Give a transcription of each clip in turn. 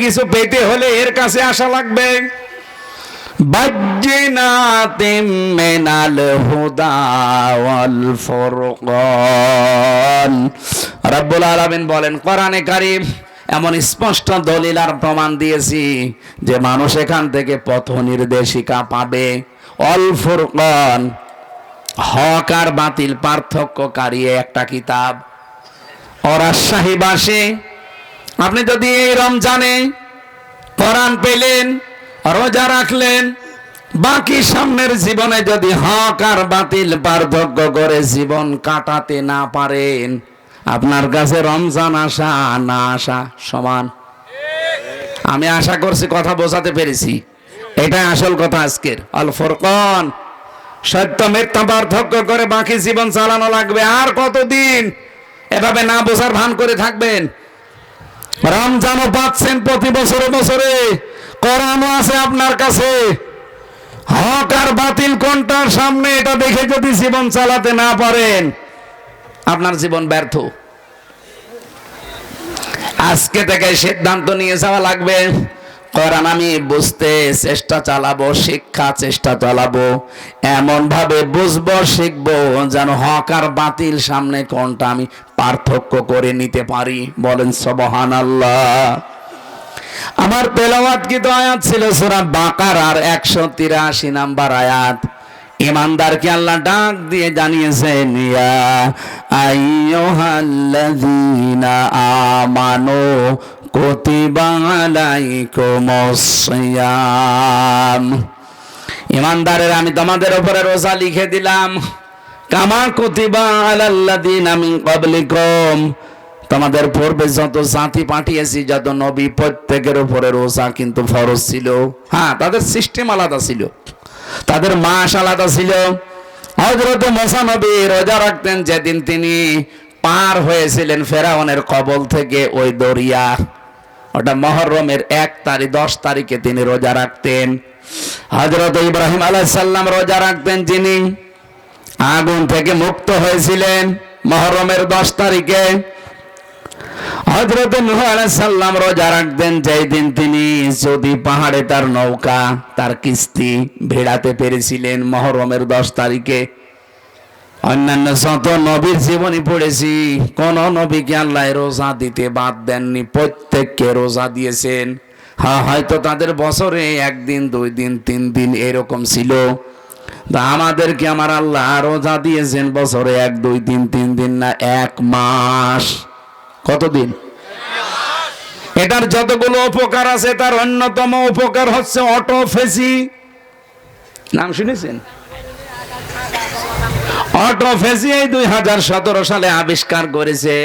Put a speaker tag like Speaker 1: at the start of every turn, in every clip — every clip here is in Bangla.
Speaker 1: কিছু পেতে হলে এর কাছে আসা লাগবে। বাজ্জিনাতিম মিনাল হুদা ওয়াল ফুরকান। রব্বুল আলামিন বলেন, কোরআনে কারীম এমন স্পষ্ট দলিল আর প্রমাণ দিয়েছি যে মানুষ এখান থেকে পথ নির্দেশিকা পাবে। অল ফুরকান, হক আর বাতিল পার্থক্যকারী একটা কিতাব। অরাজশাহীবাসী আপনি যদি এই রমজানে কোরআন পেলেন, রোজা রাখলেন, বাকি সামনের জীবনে যদি হক আর বাতিল পার্থক্য করে জীবন কাটাতে না পারেন, আপনার কাছে রমজান আসা না আসা সমান? আমি আশা করছি কথা বোঝাতে পেরেছি। এটাই আসল কথা আজকের। অল ফোরকন, সত্য মিথ্যা পার্থক্য করে বাকি জীবন চালানো লাগবে। আর কতদিন? এভাবে না বোঝার ভান করে থাকবেন। রমজানও পাচ্ছেন প্রতি বছরে বছরে। করানো আছে আপনার কাছে। হক আর বাতিল কোনটার সামনে এটা দেখে যদি জীবন চালাতে না পারেন, আপনার জীবন ব্যর্থ। আজকে থেকে সিদ্ধান্ত নিয়ে যাওয়া লাগবে। কোরআন আমি বুঝতে চেষ্টা চালাবো, শিক্ষা চেষ্টা চালাবো এমন ভাবে বুঝব, শিখব যেন হক আর বাতিল সামনে কোনটা আমি পার্থক্য করে নিতে পারি। বলেন সবহান আল্লাহ আমার তেলাওয়াত কি আয়াত ছিল? সুরা বাকার আর একশো তিরাশি নাম্বার আয়াত। ইমানদারকে আল্লাহ ডাক দিয়ে জানিয়েছেন, ইয়া আইয়ুহাল্লাযীনা আমানু কুতিবা আলাইকুমুস ইমানদারের, আমি তোমাদের উপরে রোজা লিখে দিলাম। কামা কুতিবা আলাল্লাযীনা আমি ক্বাবলিকুম। তোমাদের পূর্বে যত জাতি পাঠিয়েছি, যত নবী প্রত্যেকের উপরে রোজা কিন্তু ফরজ ছিল। হ্যাঁ তাদের সিস্টেম আলাদা ছিল। তাদের মাস আলাদা ছিল। হজরত মোসা নবী রোজা রাখতেন যেদিন তিনি পার হয়েছিলেন ফেরাউনের কবল থেকে ওই দরিয়া। ওটা মহরমের এক তারিখ, দশ তারিখে তিনি রোজা রাখতেন। হজরত ইব্রাহিম আলাইসাল্লাম রোজা রাখতেন যিনি। আগুন থেকে মুক্ত হয়েছিলেন মহরমের দশ তারিখে। হজরত সাল্লাম রোজা রাখতেন যেই দিন তিনি যদি পাহাড়ে তার নৌকা, তার কিস্তি ভেড়াতে পেরেছিলেন মহরমের দশ তারিখে। অন্যান্য শত নবীর জীবনী পড়েছি। কোন নবীকে আল্লাহ রোজা দিতে বাদ দেননি, প্রত্যেককে রোজা দিয়েছেন। হ্যাঁ হয়তো তাদের বছরে একদিন, দুই দিন, তিন দিন এরকম ছিল। তা আমাদেরকে আমার আল্লাহ রোজা দিয়েছেন বছরে এক, দুই তিন তিন দিন না, এক মাস। কতদিন? এটার যতগুলো উপকার আছে, তার অন্যতম উপকার হচ্ছে অটোফেসি নাম শুনেছেন? অটোফেসি এই দুই হাজার সতেরো সালে আবিষ্কার করেছে।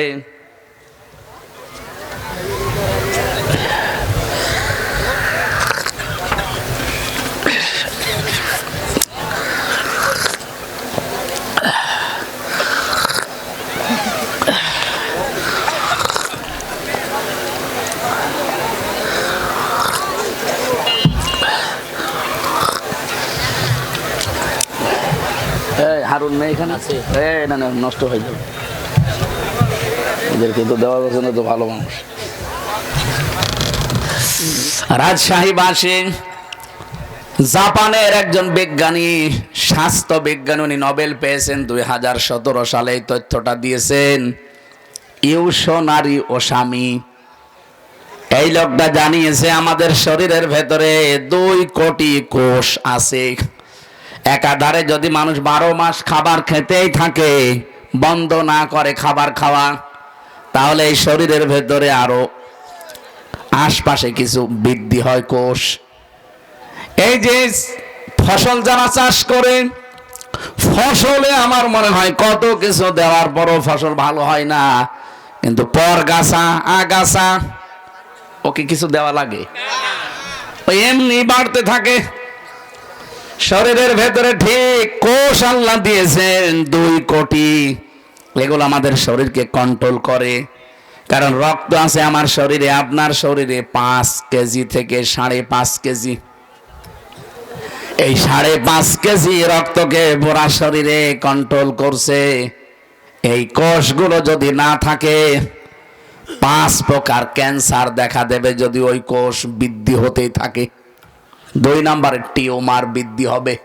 Speaker 1: নেই এখানে? আছে। না না নষ্ট হয়ে যাবে। এদেরকে তো দেওয়া যাচ্ছে না তো ভালো মানুষ। রাজশাহী বাসী জাপানের একজন বিজ্ঞানী স্বাস্থ্য বিজ্ঞানী উনি নোবেল পেয়েছেন দুই হাজার সতেরো সালে। এই তথ্যটা দিয়েছেন ইউশনারি ওসামি এই লোকটা জানিয়েছে আমাদের শরীরের ভেতরে দুই কোটি কোষ আছে। একাধারে যদি মানুষ বারো মাস খাবার খেতেই থাকে, বন্ধ না করে খাবার খাওয়া, তাহলে এই শরীরের ভেতরে আরও আশপাশে কিছু বৃদ্ধি হয়, কোষ। এই যে ফসল যারা চাষ করে, ফসলে আমার মনে হয় কত কিছু দেওয়ার পরও ফসল ভালো হয় না। কিন্তু পর গাছা আগাছা, ওকে কিছু দেওয়া লাগে। এমনি বাড়তে থাকে শরীরের ভেতরে ঠিক কোষ আল্লাহ দিয়েছেন দুই কোটি। এগুলো আমাদের শরীরকে কন্ট্রোল করে। কারণ রক্ত আছে আমার শরীরে, আপনার শরীরে পাঁচ কেজি থেকে সাড়ে পাঁচ কেজি। এই সাড়ে পাঁচ কেজি রক্তকে পুরা শরীরে কন্ট্রোল করছে। এই কোষগুলো যদি না থাকে, পাঁচ প্রকার ক্যান্সার দেখা দেবে যদি ওই কোষ বৃদ্ধি হতেই থাকে। দুই নম্বরে টিউমার বৃদ্ধি হবে।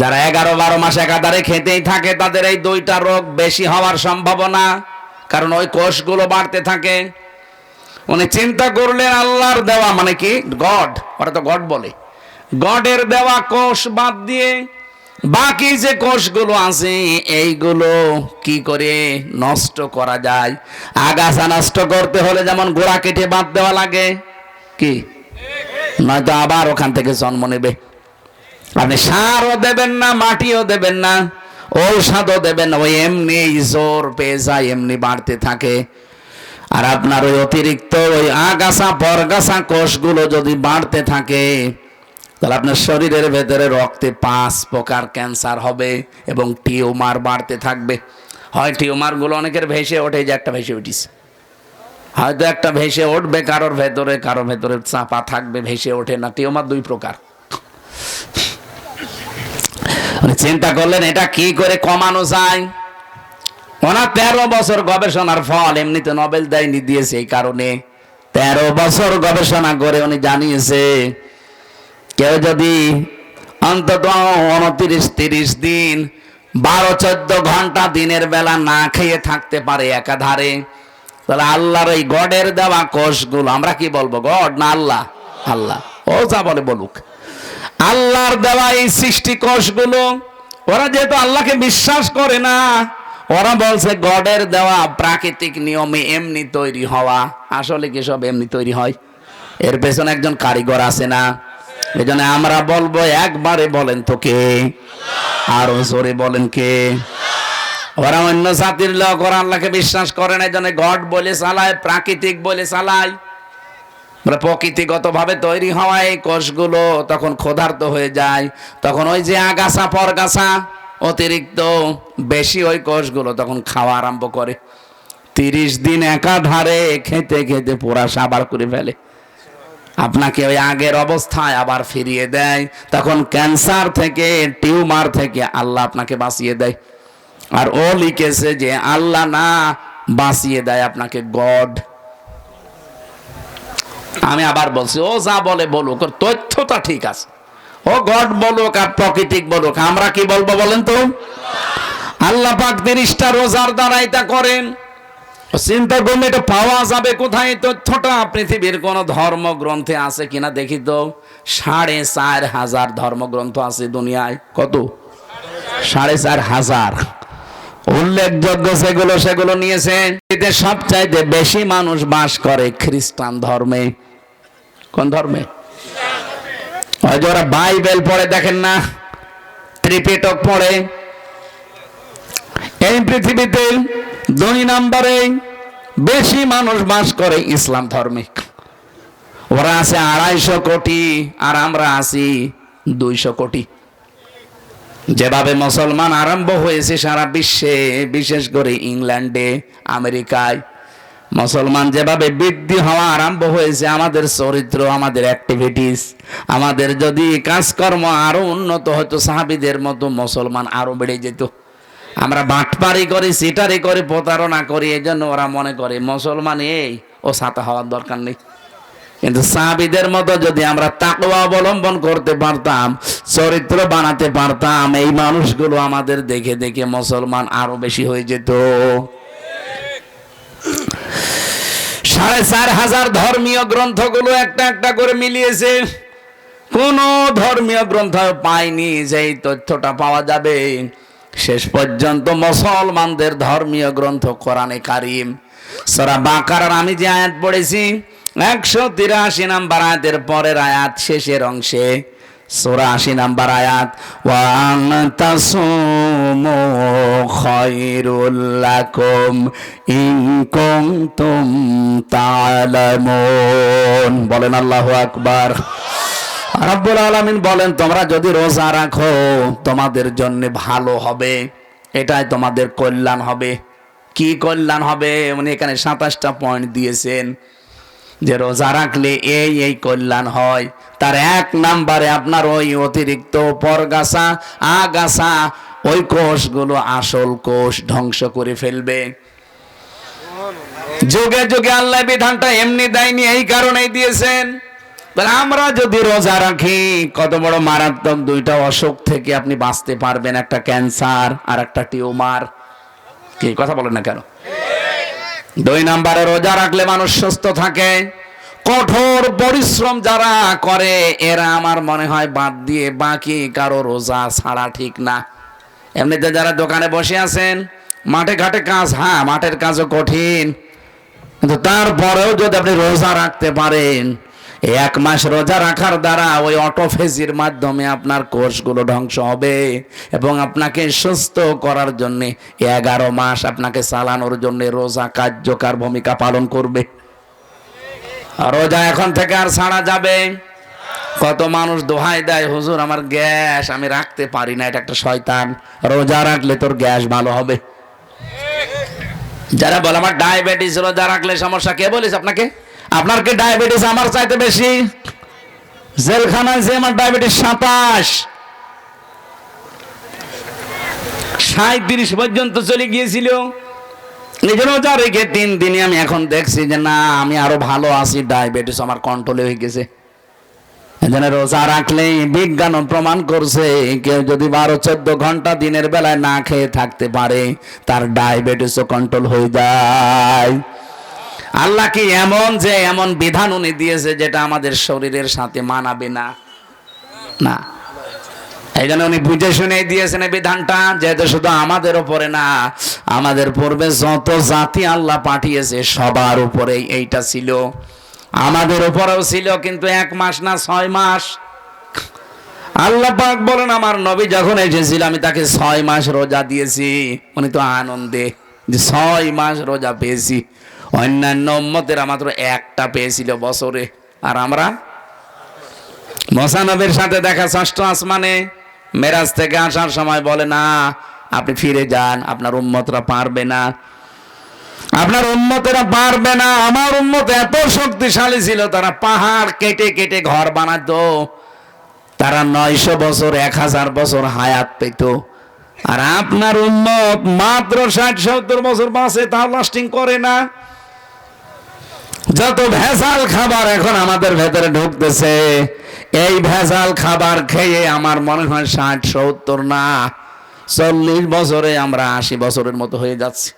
Speaker 1: যারা এগারো বারো মাস একাধারে খেতেই থাকে, তাদের এই দুইটা রোগ বেশি হওয়ার সম্ভাবনা, কারণ ওই কোষগুলো বাড়তে থাকে। উনি চিন্তা করলেন, আল্লাহর দেওয়া মানে কি? গড ওরা তো গড বলে। গডের দেওয়া কোষ বাদ দিয়ে বাকি যে কোষগুলো আছে, এইগুলো কি করে নষ্ট করা যায়? আগাছা নষ্ট করতে হলে যেমন গোড়া কেটে বাদ দেওয়া লাগে, কি? নয়তো আবার ওখান থেকে জন্ম নেবে। আপনি সারও দেবেন না, মাটিও দেবেন না, ঔষধও দেবেন ওই এমনি জোর পেয়ে যায়, এমনি বাড়তে থাকে। আর আপনার ওই অতিরিক্ত ওই আগাছা পরগাছা কোষগুলো যদি বাড়তে থাকে, তাহলে আপনার শরীরের ভেতরে রক্তে পাঁচ প্রকার ক্যান্সার হবে এবং টিউমার বাড়তে থাকবে। হয় টিউমারগুলো অনেকের ভেসে ওঠে, যে একটা ভেসে উঠিছে হয়তো একটা ভেসে উঠবে কারোর ভেতরে কারোর ভেতরে চাপা থাকবে, ভেসে ওঠে না। টিউমার দুই প্রকার। চিন্তা করলেন, এটা কি করে কমানো যায়? ওনার তেরো বছর গবেষণার ফল এমনিতে নোবেল দেয়নি, দিয়েছে এই কারণে। তেরো বছর গবেষণা করে উনি জানিয়েছে, কেউ যদি অন্তত উনত্রিশ, তিরিশ দিন, বারো, চোদ্দ ঘণ্টা দিনের বেলা না খেয়ে থাকতে পারে একাধারে তাহলে আল্লাহর এই গডের দেওয়া কোষগুলো, আমরা কি বলব? গড না আল্লাহ? আল্লাহ। ও যা বলে বলুক। আল্লাহর দেওয়া এই সৃষ্টি কোষগুলো, ওরা যেহেতু আল্লাহকে বিশ্বাস করে না, ওরা বলছে গডের দেওয়া প্রাকৃতিক নিয়মে এমনি তৈরি হওয়া। আসলে কি সব এমনি তৈরি হয়? এর পেছনে একজন কারিগর আছে না? এই জন্য আমরা বলব একবারে বলেন তো কে? আরও জোরে বলেন কে? ওরা অন্য জাতির লোক, ওরা আল্লাহকে বিশ্বাস করে না জন্য গড বলে চালায়, প্রাকৃতিক বলে চালায়। মানে প্রকৃতিগতভাবে তৈরি হওয়া এই কোষগুলো তখন ক্ষুধার্ত হয়ে যায়। তখন ওই যে আগাছা, পরগাছা অতিরিক্ত বেশি ওই কোষগুলো তখন খাওয়া আরম্ভ করে। তিরিশ দিন একাধারে খেতে খেতে পুরা সাবার করে ফেলে। আপনাকে ওই আগের অবস্থায় আবার ফিরিয়ে দেয়। তখন ক্যান্সার থেকে, টিউমার থেকে আল্লাহ আপনাকে বাঁচিয়ে দেয়। আর ও লিখেছে যে আল্লাহ না বাঁচিয়ে দেয় আপনাকে গড। আমি আবার বলছি, ও যা বলে বলুক, ওর তথ্যটা ঠিক আছে। ও গড বলুক আর প্রকৃতিক বলুক, আমরা কি বলব বলেন তো? আল্লাহ পাক তিরিশটা রোজার দ্বারা এটা করেন চিন্তা এটা পাওয়া যাবে কোথায়? তথ্যটা পৃথিবীর কোন ধর্মগ্রন্থে আছে কিনা দেখি তো। সাড়ে চার হাজার ধর্মগ্রন্থ আছে দুনিয়ায়। কত? সাড়ে চার হাজার। উল্লেখযোগ্য সেগুলো সেগুলো নিয়েছেন। এতে সবচাইতে বেশি মানুষ বাস করে খ্রিস্টান ধর্মে। কোন ধর্মে? যে ওরা বাইবেল পড়ে, দেখেন না? ত্রিপিটক পড়ে। এই পৃথিবীতে দুই নম্বরে বেশি মানুষ বাস করে ইসলাম ধর্মে। ওরা আছে আড়াইশো কোটি, আর আমরা আছি দুইশো কোটি। যেভাবে মুসলমান আরম্ভ হয়েছে সারা বিশ্বে, বিশেষ করে ইংল্যান্ডে, আমেরিকায়। মুসলমান যেভাবে বৃদ্ধি হওয়া আরম্ভ হয়েছে, আমাদের চরিত্র, আমাদের অ্যাক্টিভিটিস আমাদের যদি কাজকর্ম আরও উন্নত হতো, সাহাবিদের মতো মুসলমান আরও বেড়ে যেত। আমরা বাটপারি করি, সিটারি করি, প্রতারণা করি এই জন্য ওরা মনে করে মুসলমান এই ও সাথে হওয়ার দরকার নেই। কিন্তু সাহাবিদের মতো যদি আমরা তাকওয়া অবলম্বন করতে পারতাম চরিত্র বানাতে পারতাম, এই মানুষগুলো আমাদের দেখে দেখে মুসলমান আরও বেশি হয়ে যেত। সাড়ে চার হাজার ধর্মীয় গ্রন্থগুলো একটা একটা করে মিলিয়েছে। কোন ধর্মীয় গ্রন্থ পাইনি যে এই তথ্যটা পাওয়া যাবে। শেষ পর্যন্ত মুসলমানদের ধর্মীয় গ্রন্থ কোরআনে কারিম। সরা বাকার আমি যে আয়াত পড়েছি, একশো তিরাশি নাম্বার আয়াতের পরের আয়াত শেষের অংশে। চৌরাশি নাম্বার আয়াত, ওয়ান তাসুমু খয়রুল্লাকুম ইন কুনতুম তা'লামুন। বলেন আল্লাহু আকবার। রাব্বুল আলামিন বলেন, তোমরা যদি রোজা রাখো, তোমাদের জন্য ভালো হবে। এটাই তোমাদের কল্যাণ হবে। কি কল্যাণ হবে? উনি এখানে সাতাশটা পয়েন্ট দিয়েছেন। যে রোজা রাখলে এই এই কল্যাণ হয়। তার এক নাম্বারে আপনার ওই অতিরিক্ত পরগাছা, আগাছা, ওই কোষগুলো আসল কোষ ধ্বংস করে ফেলবে। যুগে যুগে আল্লাহ বিধানটা এমনি দেয়নি, এই কারণেই দিয়েছেন। আমরা যদি রোজা রাখি, কত বড় মারাত্মক দুইটা অসুখ থেকে আপনি বাঁচতে পারবেন, একটা ক্যান্সার আর একটা টিউমার। কি, কথা বলেন না কেন? দুই নাম্বারে রোজা রাখলে মানুষ সুস্থ থাকে। কঠোর পরিশ্রম যারা করে, এরা আমার মনে হয় বাদ দিয়ে বাকি কারও রোজা ছাড়া ঠিক না। এমনিতে যারা দোকানে বসে আছেন, মাঠে ঘাটে কাজ হ্যাঁ মাঠের কাজও কঠিন। কিন্তু তারপরেও যদি আপনি রোজা রাখতে পারেন এক মাস রোজা রাখার দ্বারা ওই অটোফেজির মাধ্যমে আপনার কোষগুলো ধ্বংস হবে এবং আপনাকে সুস্থ করার জন্য এগারো মাস আপনাকে চালানোর জন্য রোজা কার্যকর ভূমিকা পালন করবে। রোজা এখন থেকে আর ছাড়া যাবে। কত মানুষ দোহাই দেয়, হুজুর, আমার গ্যাস আমি রাখতে পারি না, এটা একটা শয়তান। রোজা রাখলে তোর গ্যাস ভালো হবে। যারা বলে, আমার ডায়াবেটিস রোজা রাখলে সমস্যা, কে বলিস আপনাকে? আপনার কি ডায়াবেটিস আমার চাইতে বেশি? জেলখানায় যে আমার ডায়াবেটিস সাতাশ। সাঁত্রিশ পর্যন্ত চলে গিয়েছিল। রোজা রেখে তিন দিনে আমি এখন দেখছি যে না, আমি আরও ভালো আছি, ডায়াবেটিস আমার কন্ট্রোলে হয়ে গেছে। এখানে রোজা রাখলে বিজ্ঞান প্রমাণ করছে, কেউ যদি বারো চোদ্দ ঘণ্টা দিনের বেলায় না খেয়ে থাকতে পারে, তার ডায়াবেটিসও কন্ট্রোল হয়ে যায়। আল্লাহ কি এমন যে এমন বিধান উনি দিয়েছে যেটা আমাদের শরীরের সাথে মানাবে না? না। এই জন্য উনি বুঝে শুনে দিয়েছেন এই বিধানটা যেহেতু শুধু আমাদের উপরে না, আমাদের পূর্বে যত জাতি আল্লাহ পাঠিয়েছে, সবার উপরে এইটা ছিল। আমাদের উপরেও ছিল, কিন্তু এক মাস না ছয় মাস। আল্লাহ পাক বলেন, আমার নবী যখন এসেছিল, আমি তাকে ছয় মাস রোজা দিয়েছি। উনি তো আনন্দে যে ছয় মাস রোজা পেয়েছি। অন্যান্য উম্মতেরা মাত্র একটা পেয়েছিল বছরে। আর আমরা? মসানবের সাথে দেখা ষষ্ঠ আসমানে মেরাজ থেকে আসার সময় বলে, না, আপনি ফিরে যান, আপনার উম্মতরা পারবে না। আপনার উন্মতেরা পারবে না। আমার উন্মত এত শক্তিশালী ছিল, তারা পাহাড় কেটে কেটে ঘর বানাতো। তারা নয়শো বছর, এক হাজার বছর হায়াত পেত। আর আপনার উন্মত মাত্র ষাট সত্তর বছর বাঁচে, তাও লাস্টিং করে না। যত ভেজাল খাবার এখন আমাদের ভেতরে ঢুকতেছে, এই ভেজাল খাবার খেয়ে আমার মনে হয় ষাট, সত্তর না চল্লিশ বছরে আমরা আশি বছরের মতো হয়ে যাচ্ছি।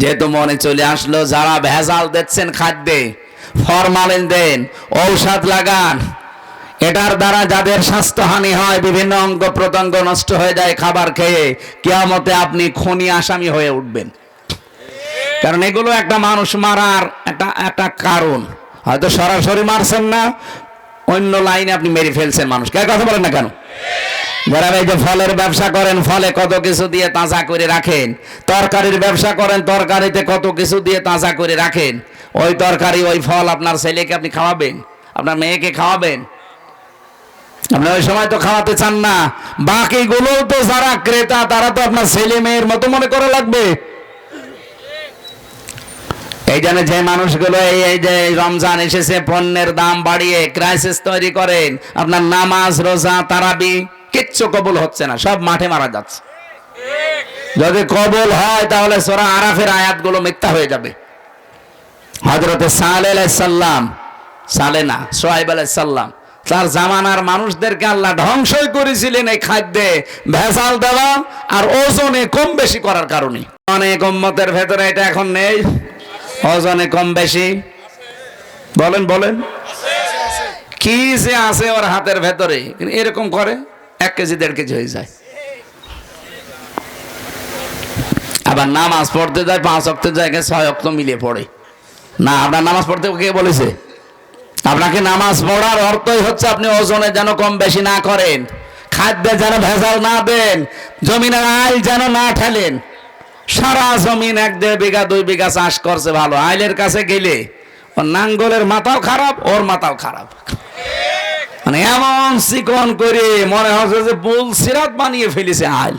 Speaker 1: যেহেতু মনে চলে আসলো, যারা ভেজাল দিচ্ছেন খাদ্যে, ফরমালিন দেন, ঔষধ লাগান, এটার দ্বারা যাদের স্বাস্থ্যহানি হয়, বিভিন্ন অঙ্গ প্রত্যঙ্গ নষ্ট হয়ে যায় খাবার খেয়ে, কেয়ামতে আপনি খনি আসামি হয়ে উঠবেন। কারণ এগুলো একটা মানুষ মারার একটা একটা কারণ। হয়তো সরাসরি মারছেন না, অন্য লাইনে আপনি মেরে ফেলছেন মানুষকে আর কথা বলেন না কেন? যারা এই যে ফলের ব্যবসা করেন, ফলে কত কিছু দিয়ে তাজা করে রাখেন? তরকারির ব্যবসা করেন, তরকারিতে কত কিছু দিয়ে তাজা করে রাখেন? ওই তরকারি, ওই ফল আপনার ছেলেকে আপনি খাওয়াবেন? আপনার মেয়েকে খাওয়াবেন? আপনি ওই সময় তো খাওয়াতে চান না। বাকিগুলো তো যারা ক্রেতা, তারা তো আপনার ছেলে মেয়ের মতো মনে করা লাগবে। এই জন্য যে মানুষগুলো এই যে রমজান এসেছে, পণ্যের দাম বাড়িয়ে ক্রাইসিস তৈরি করেন আপনার নামাজ, রোজা, তারাবি, কিচ্ছু কবুল হচ্ছে না, সব মাঠে মারা যাচ্ছে। যদি কবুল হয়, তাহলে সোরা আরাফের আয়াতগুলো মিথ্যা হয়ে যাবে। হজরতে সালে সাল্লাম সালে না, সোহাইব সাল্লাম তার জামানার মানুষদেরকে আল্লাহ ধ্বংসই করেছিলেন এই খাদ্যে ভেসাল দেওয়া আর ওজনে কম বেশি করার কারণে। অনেক উম্মতের ভেতরে এটা এখন নেই। ওজনে কম বেশি? বলেন বলেন। কি যে আছে ওর হাতের ভেতরে? এরকম করে, এক কেজি, দেড় কেজি হয়ে যায়। আবার নামাজ পড়তে যায়, পাঁচ অক্টের জায়গায় ছয় অক্ট মিলিয়ে পড়ে। না, আপনার নামাজ পড়তে কে বলেছে? আপনাকে নামাজ পড়ার অর্থই হচ্ছে আপনি ওজনে যেন কম বেশি না করেন। খাদ্যে যেন ভেজাল না দেন। জমিনের আইল যেন না ঠেলেন। সারা জমিন এক দেড় বিঘা, দুই বিঘা চাষ করছে ভালো। আইলের কাছে গেলে ওর নাঙ্গলের মাথাও খারাপ, ওর মাথাও খারাপ। মানে এমন চিকন করে মনে হচ্ছে যে বুল সিরাত বানিয়ে ফেলেছে আইল।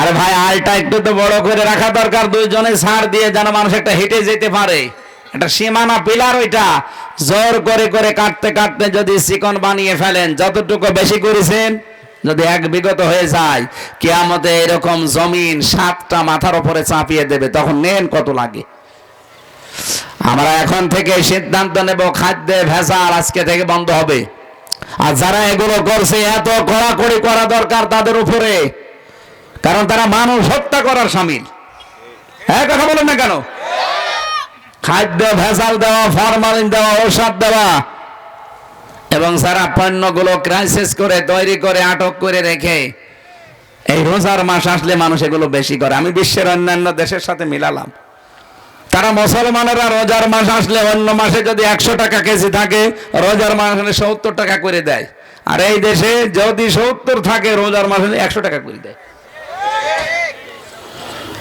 Speaker 1: আরে ভাই আলটা একটু তো বড় করে রাখা দরকার। দুইজনে ছাড় দিয়ে যেন মানুষ একটা হেঁটে যেতে পারে। একটা সীমানা পিলার ওইটা। জোর করে করে কাটতে কাটতে যদি চিকন বানিয়ে ফেলেন, যতটুকু বেশি করেছেন যদি এক বিগত হয়ে যায়, কেয়ামতে এরকম জমিন সাতটা মাথার উপরে চাপিয়ে দেবে, তখন নেন কত লাগে? আমরা এখন থেকে সিদ্ধান্ত নেব, খাদ্যে ভেজাল আজকে থেকে বন্ধ হবে। আর যারা এগুলো করছে, এত কড়াকড়ি করা দরকার তাদের উপরে। কারণ তারা মানুষ হত্যা করার সামিল। হ্যাঁ কথা বলেন না কেন? খাদ্য ভেজাল দেওয়া, ফরমালিন দেওয়া, ঔষধ দেওয়া এবং সারা পণ্যগুলো ক্রাইসিস করে, তৈরি করে, আটক করে রেখে, এই রোজার মাস আসলে মানুষ এগুলো বেশি করে। আমি বিশ্বের অন্যান্য দেশের সাথে মিলালাম। তারা মুসলমানেরা রোজার মাস আসলে অন্য মাসে যদি একশো টাকা কেজি থাকে, রোজার মাস হলে সত্তর টাকা করে দেয়। আর এই দেশে যদি সত্তর থাকে, রোজার মাস হলে একশো টাকা করে দেয়।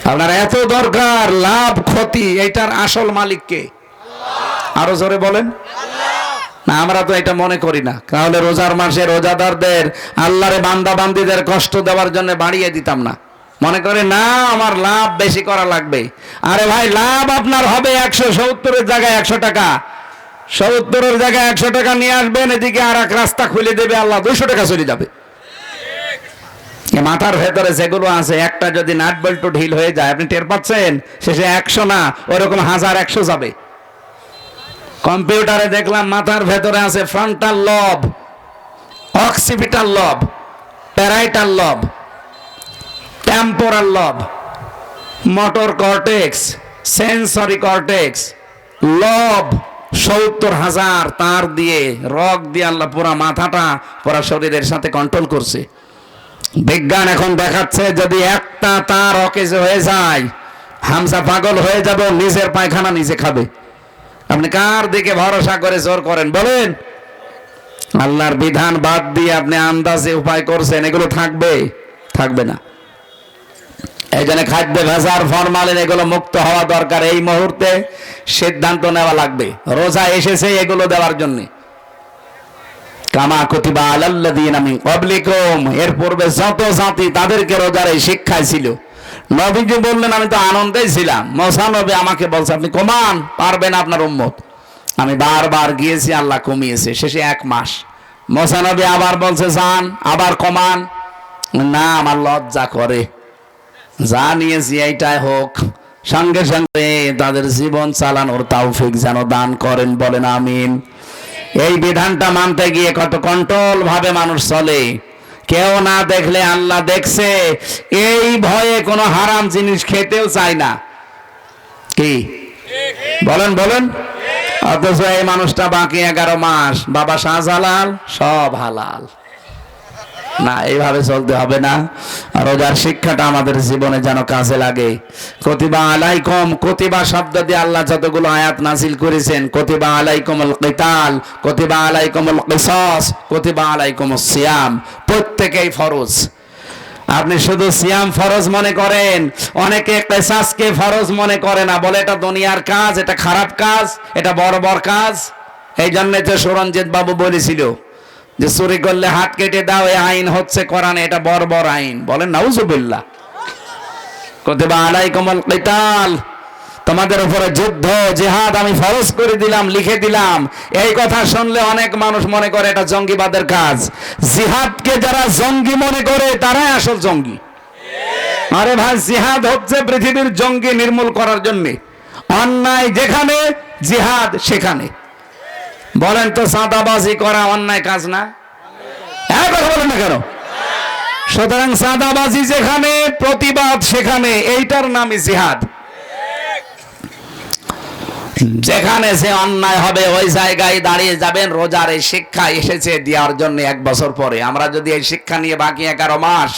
Speaker 1: আপনার, এত দরকার, লাভ, ক্ষতি, এইটার আসল মালিককে। আরও জোরে বলেন। না, আমরা তো এটা মনে করি না। তাহলে রোজার মাসে রোজাদারদের, আল্লাহরে বান্দা বান্দিদের কষ্ট দেওয়ার জন্য বাড়িয়ে দিতাম না। মনে করে না, আমার লাভ বেশি করা লাগবে। আরে ভাই, লাভ আপনার হবে একশো সত্তরের জায়গায় একশো টাকা। সত্তরের জায়গায় একশো টাকা নিয়ে আসবেন, এদিকে আর এক রাস্তা খুলে দেবে, আল্লাহ দুশো টাকা চলে যাবে। মাথার ভেতরে যেগুলো আছে, একটা যদি নাট বল্টু ঢিল হয়ে যায়, আপনি টের পাচ্ছেন? শেষে একশো না, ওরকম হাজার একশো যাবে। কম্পিউটারে দেখলাম মাথার ভেতরে আছে ফ্রন্টাল লব অক্সিপিটাল লব প্যারাইটাল লব টেম্পোরাল লব মোটর কর্টেক্স সেন্সরি কর্টেক্স লব সত্তর হাজার তার দিয়ে রক দিয়ে আল্লাহ পুরা মাথাটা, পুরা শরীরের সাথে কন্ট্রোল করছে। বিজ্ঞান এখন দেখাচ্ছে যদি একটা তার অকেজ হয়ে যায় হামসা পাগল হয়ে যাবে, নিজের পায়খানা নিজে খাবে। আপনি কার দিকে ভরসা করে জোর করেন? বলেন। আল্লাহর বিধান বাদ দিয়ে আপনি আন্দাজে উপায় করছেন, এগুলো থাকবে? থাকবে না। এই জন্য খাদ্য ভেজার ফরমালিন, এগুলো মুক্ত হওয়া দরকার। এই মুহূর্তে সিদ্ধান্ত নেওয়া লাগবে। রোজা এসেছে এগুলো দেওয়ার জন্য। কামা কতিবা আলাল্লাদিন আমি অবলিকম এর পূর্বে যত জাতি তাদেরকে রোজার এই শিক্ষায় ছিল। নবীজি বললেন, আমি তো আনন্দেই ছিলাম। মশা নবী আমাকে বলছে, আপনি কমান, পারবেন আপনার উম্মত। আমি বারবার গিয়েছি, আল্লাহ কমিয়েছে, শেষে এক মাস। মশানবী আবার বলছে, যান, আবার কমান। না, আমার লজ্জা করে। যা নিয়েছি এইটাই হোক। সঙ্গে সঙ্গে তাদের জীবন চালানোর তৌফিক যেন দান করেন, বলেন আমিন। এই বিধানটা মানতে গিয়ে কত কন্ট্রোল ভাবে মানুষ চলে। কেউ না দেখলে আল্লাহ দেখছে। এই ভয়ে কোনো হারাম জিনিস খেতেও চায় না। কি? বলেন বলেন। অথচ এই মানুষটা বাকি এগারো মাস। বাবা শাহজালাল, সব হালাল। না, এইভাবে চলতে হবে না। রোজার শিক্ষাটা আমাদের জীবনে যেন কাজে লাগে। কতিবা আলাইকুম, কতিবা শব্দ দিয়ে আল্লাহ যতগুলো আয়াত নাজিল করেছেন, কতিবা আলাইকুমুল কিতাল, কতিবা আলাইকুমুল কিসাস, কতিবা আলাইকুমুস সিয়াম, প্রত্যেকেই ফরজ। আপনি শুধু সিয়াম ফরজ মনে করেন, অনেকে কেসাসকে ফরজ মনে করে না, বলে এটা দুনিয়ার কাজ, এটা খারাপ কাজ, এটা বড় বড় কাজ। এই জন্য যে সুরঞ্জিত বাবু বলেছিল যে চুরি করলে হাত কেটে দাও এই আইন হচ্ছে কোরআনে, এটা বড় বড় আইন। বলেন, নাউজুবিল্লাহ। কতিবা আলাইকুমুল কিতাল। তোমাদের উপরে যুদ্ধ, জেহাদ আমি ফরজ করে দিলাম, লিখে দিলাম। এই কথা শুনলে অনেক মানুষ মনে করে এটা জঙ্গিবাদের কাজ। জিহাদকে যারা জঙ্গি মনে করে, তারাই আসল জঙ্গি। আরে ভাই, জিহাদ হচ্ছে পৃথিবীর জঙ্গি নির্মূল করার জন্য। অন্যায় যেখানে, জিহাদ সেখানে। বলেন তো সাদাবাজি করা অন্যায় কাজ না? হ্যাঁ বলেন না কেন? সুতরাং সাদাবাজি যেখানে, প্রতিবাদ সেখানে, এইটার নামই জিহাদ। যেখানে সে অন্যায় হবে, ওই জায়গায় দাঁড়িয়ে যাবেন, রোজার এই শিক্ষা এসেছে দেওয়ার জন্য এক বছর পরে। আমরা যদি এই শিক্ষা নিয়ে বাকি এগারো মাস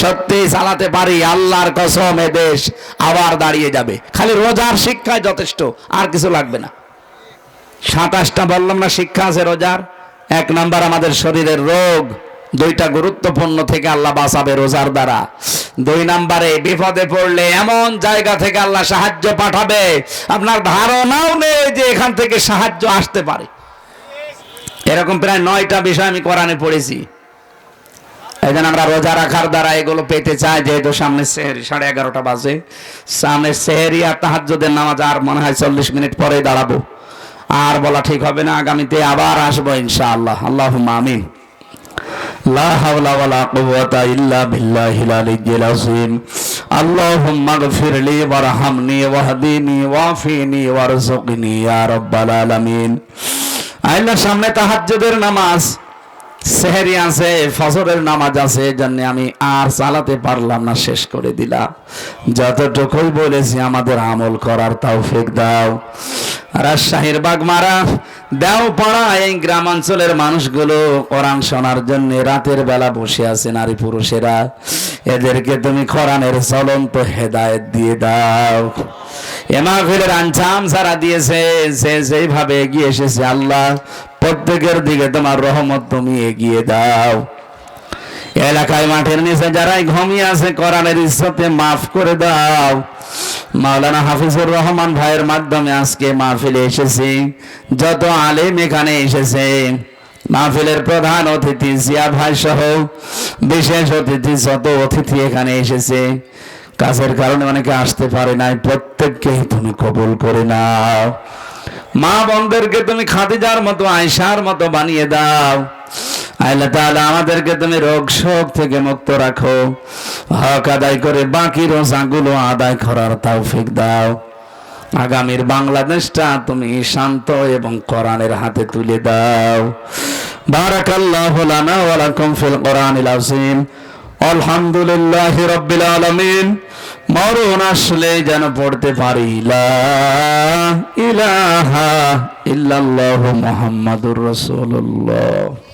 Speaker 1: সত্যি চালাতে পারি, আল্লাহর কসম এ দেশ আবার দাঁড়িয়ে যাবে। খালি রোজার শিক্ষায় যথেষ্ট, আর কিছু লাগবে না। সাতাশটা বললাম না, শিক্ষা আছে রোজার। এক নাম্বার আমাদের শরীরের রোগ, দুইটা গুরুত্বপূর্ণ থেকে আল্লাহ বাঁচাবে রোজার দ্বারা। দুই নাম্বারে, বিপদে পড়লে এমন জায়গা থেকে আল্লাহ সাহায্য পাঠাবে। আপনার ধারণাও নেই যে এখান থেকে সাহায্য আসতে পারে। এরকম প্রায় নয়টা বিষয় আমি কোরআনে পড়েছি। এই আমরা রোজা রাখার দ্বারা এগুলো পেতে চাই, যেহেতু সামনে সেহেরি, সাড়ে এগারোটা বাজে। সামনে সেহেরি আর তাহাজ্জুদের নামাজ আর মনে হয় চল্লিশ মিনিট পরে দাঁড়াবো। আর বলা ঠিক হবে না, আগামীতে আবার আসব ইনশাআল্লাহ। আল্লাহ আমিন। সামনে নামাজ। সেহেরি আছে নামাজ আছে জন্য আমি আর চালাতে পারলাম না, শেষ করে দিলাম। যতটুকুই বলেছি আমাদের আমল করার তাও ফেক দাও। রাজশাহীর বাগমারা, দাও পাড়া এই গ্রামাঞ্চলের মানুষগুলো কোরআন শোনার জন্য রাতের বেলা বসে আছে নারী পুরুষেরা। এদেরকে তুমি কোরআনের চলন্ত হেদায়ত দিয়ে দাও। এমাফিলের আঞ্চাম যারা দিয়েছে যে যেভাবে এগিয়ে এসেছে আল্লাহ, প্রত্যেকের দিকে তোমার রহমত তুমি এগিয়ে দাও। এলাকায় মাঠের নিচে যারাই ঘুমিয়ে আছে, কোরআনের ইজ্জতে মাফ করে দাও। মাওলানা হাফিজুর রহমান ভাইয়ের মাধ্যমে আজকে মাহফিলে এসেছি। যত আলেম এখানে এসেছে, মাহফিলের প্রধান অতিথি জিয়া ভাই সহ বিশেষ অতিথি যত অতিথি এখানে এসেছে। কাজের কারণে অনেকে আসতে পারে নাই প্রত্যেককেই তুমি কবুল করে নাও। মা বোনদেরকে তুমি খাদিজার মতো আয়সার মতো বানিয়ে দাও। আল্লাহ তাআলা আমাদেরকে তুমি রোগ শোক থেকে মুক্ত রাখো। হক আদায় করে বাকি রোজাগুলো আদায় করার তৌফিক দাও। আগামীর বাংলাদেশটা তুমি শান্ত এবং কোরআনের হাতে তুলে দাও। বারাকাল্লাহু লানা ওয়া লাকুম ফিল কোরআনিল আযীম। আলহামদুলিল্লাহ রাব্বিল আলামিন। মরণ আসলে যেন পড়তে পারি। ইলাহা ইল্লাল্লাহু মুহাম্মাদুর রাসূলুল্লাহ।